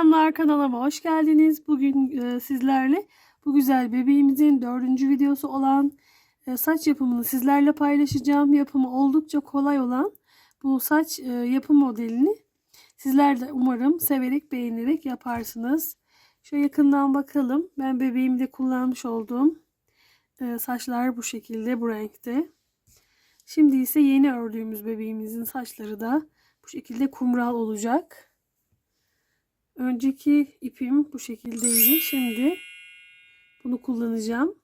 Selamlar kanalıma hoş geldiniz. Bugün e, sizlerle bu güzel bebeğimizin dördüncü videosu olan e, saç yapımını sizlerle paylaşacağım. Yapımı oldukça kolay olan bu saç e, yapım modelini sizler de umarım severek beğenerek yaparsınız. Şöyle yakından bakalım. Ben bebeğimde kullanmış olduğum e, saçlar bu şekilde bu renkte. Şimdi ise yeni ördüğümüz bebeğimizin saçları da bu şekilde kumral olacak. Önceki ipim bu şekildeydi. Şimdi bunu kullanacağım.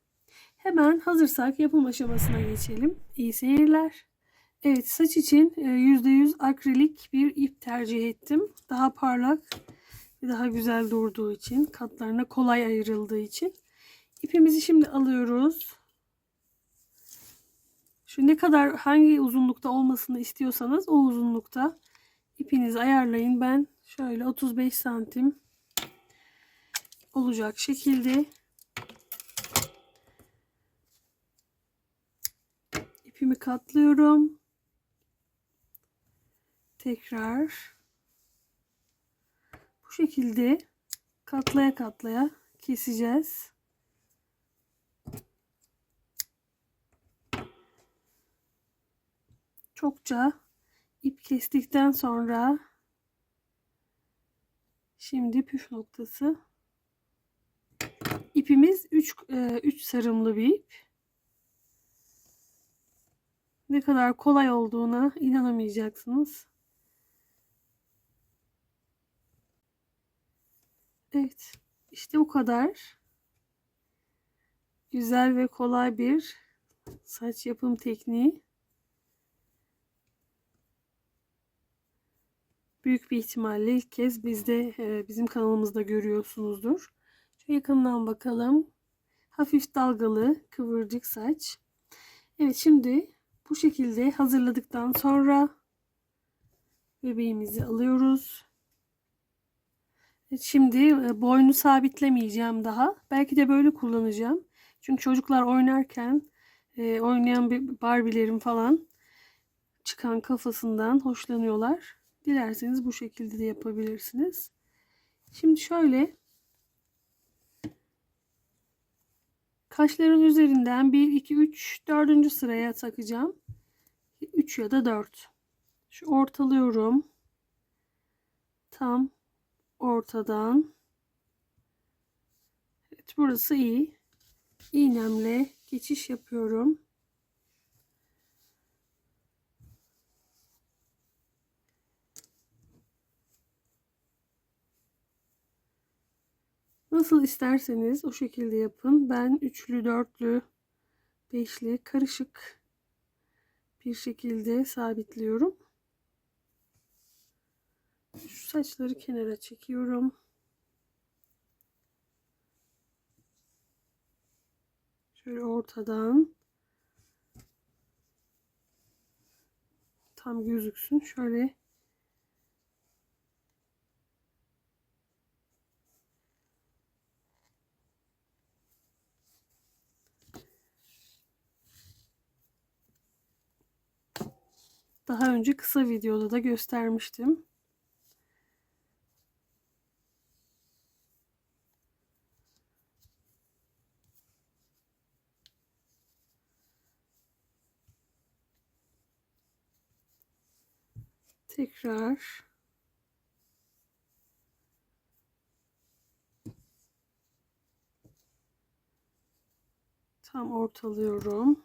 Hemen hazırsak yapım aşamasına geçelim. İyi seyirler. Evet saç için %100 akrilik bir ip tercih ettim. Daha parlak ve daha güzel durduğu için, katlarına kolay ayrıldığı için. İpimizi şimdi alıyoruz. Şu ne kadar hangi uzunlukta olmasını istiyorsanız o uzunlukta ipinizi ayarlayın. Ben şöyle 35 santim olacak şekilde ipimi katlıyorum. Tekrar bu şekilde katlaya katlaya keseceğiz. Çokça ip kestikten sonra şimdi püf noktası ipimiz 3 3 sarımlı bir ip. Ne kadar kolay olduğuna inanamayacaksınız. Evet. işte bu kadar. Güzel ve kolay bir saç yapım tekniği. Büyük bir ihtimalle ilk kez bizde e, bizim kanalımızda görüyorsunuzdur. Şu yakından bakalım. Hafif dalgalı kıvırcık saç. Evet şimdi bu şekilde hazırladıktan sonra bebeğimizi alıyoruz. Şimdi e, boynu sabitlemeyeceğim daha. Belki de böyle kullanacağım. Çünkü çocuklar oynarken e, oynayan Barbie'lerin falan çıkan kafasından hoşlanıyorlar. Dilerseniz bu şekilde de yapabilirsiniz. Şimdi şöyle kaşların üzerinden 1, 2, 3, 4. sıraya takacağım. 3 ya da 4. Şu ortalıyorum. Tam ortadan. Evet burası iyi. İğnemle geçiş yapıyorum. Nasıl isterseniz o şekilde yapın. Ben üçlü, dörtlü, beşli, karışık bir şekilde sabitliyorum. Şu saçları kenara çekiyorum. Şöyle ortadan tam gözüksün. Şöyle Daha önce kısa videoda da göstermiştim. Tekrar tam ortalıyorum.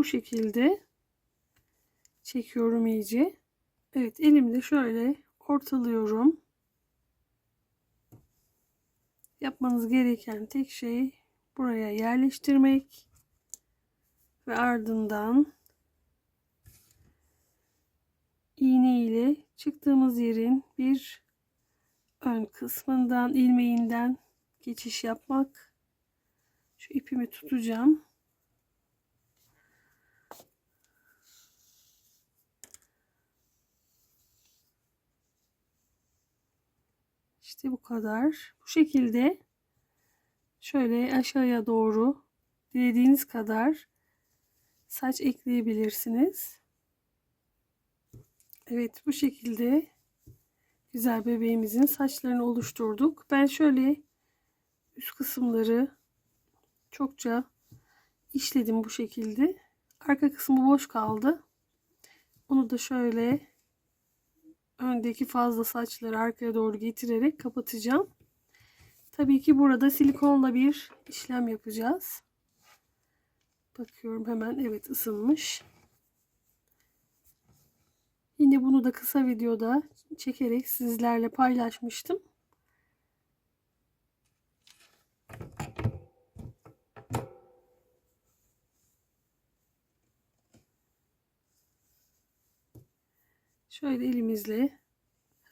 Bu şekilde çekiyorum iyice. Evet elimde şöyle ortalıyorum. Yapmanız gereken tek şey buraya yerleştirmek ve ardından iğne ile çıktığımız yerin bir ön kısmından ilmeğinden geçiş yapmak Şu ipimi tutacağım. İşte bu kadar. Bu şekilde şöyle aşağıya doğru dilediğiniz kadar saç ekleyebilirsiniz. Evet bu şekilde güzel bebeğimizin saçlarını oluşturduk. Ben şöyle üst kısımları çokça işledim bu şekilde. Arka kısmı boş kaldı. Onu da şöyle öndeki fazla saçları arkaya doğru getirerek kapatacağım. Tabii ki burada silikonla bir işlem yapacağız. Bakıyorum hemen evet ısınmış. Yine bunu da kısa videoda çekerek sizlerle paylaşmıştım. Şöyle elimizle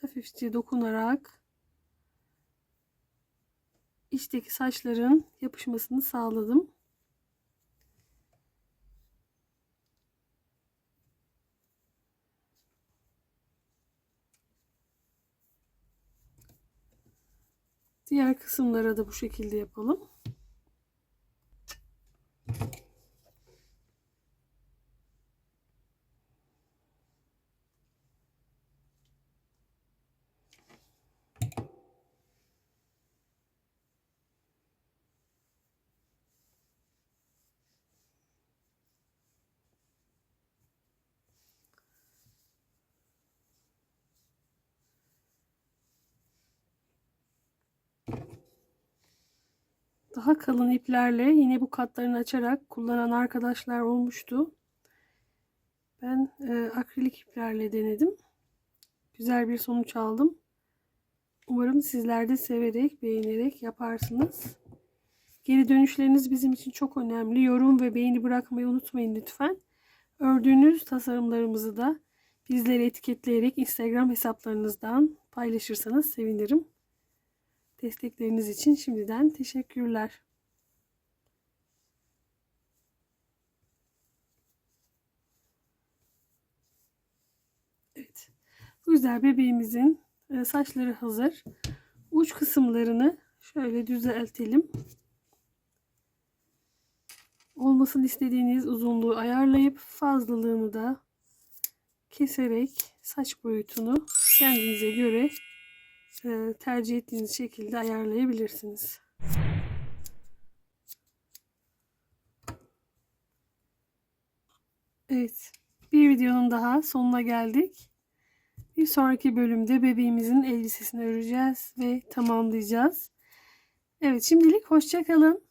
hafifçe dokunarak içteki saçların yapışmasını sağladım. Diğer kısımlara da bu şekilde yapalım. Daha kalın iplerle yine bu katlarını açarak kullanan arkadaşlar olmuştu. Ben e, akrilik iplerle denedim. Güzel bir sonuç aldım. Umarım sizler de severek, beğenerek yaparsınız. Geri dönüşleriniz bizim için çok önemli. Yorum ve beğeni bırakmayı unutmayın lütfen. Ördüğünüz tasarımlarımızı da bizleri etiketleyerek Instagram hesaplarınızdan paylaşırsanız sevinirim. Destekleriniz için şimdiden teşekkürler. Evet. Bu güzel bebeğimizin e, saçları hazır. Uç kısımlarını şöyle düzeltelim. Olmasını istediğiniz uzunluğu ayarlayıp fazlalığını da keserek saç boyutunu kendinize göre tercih ettiğiniz şekilde ayarlayabilirsiniz. Evet. Bir videonun daha sonuna geldik. Bir sonraki bölümde bebeğimizin elbisesini öreceğiz ve tamamlayacağız. Evet şimdilik hoşçakalın.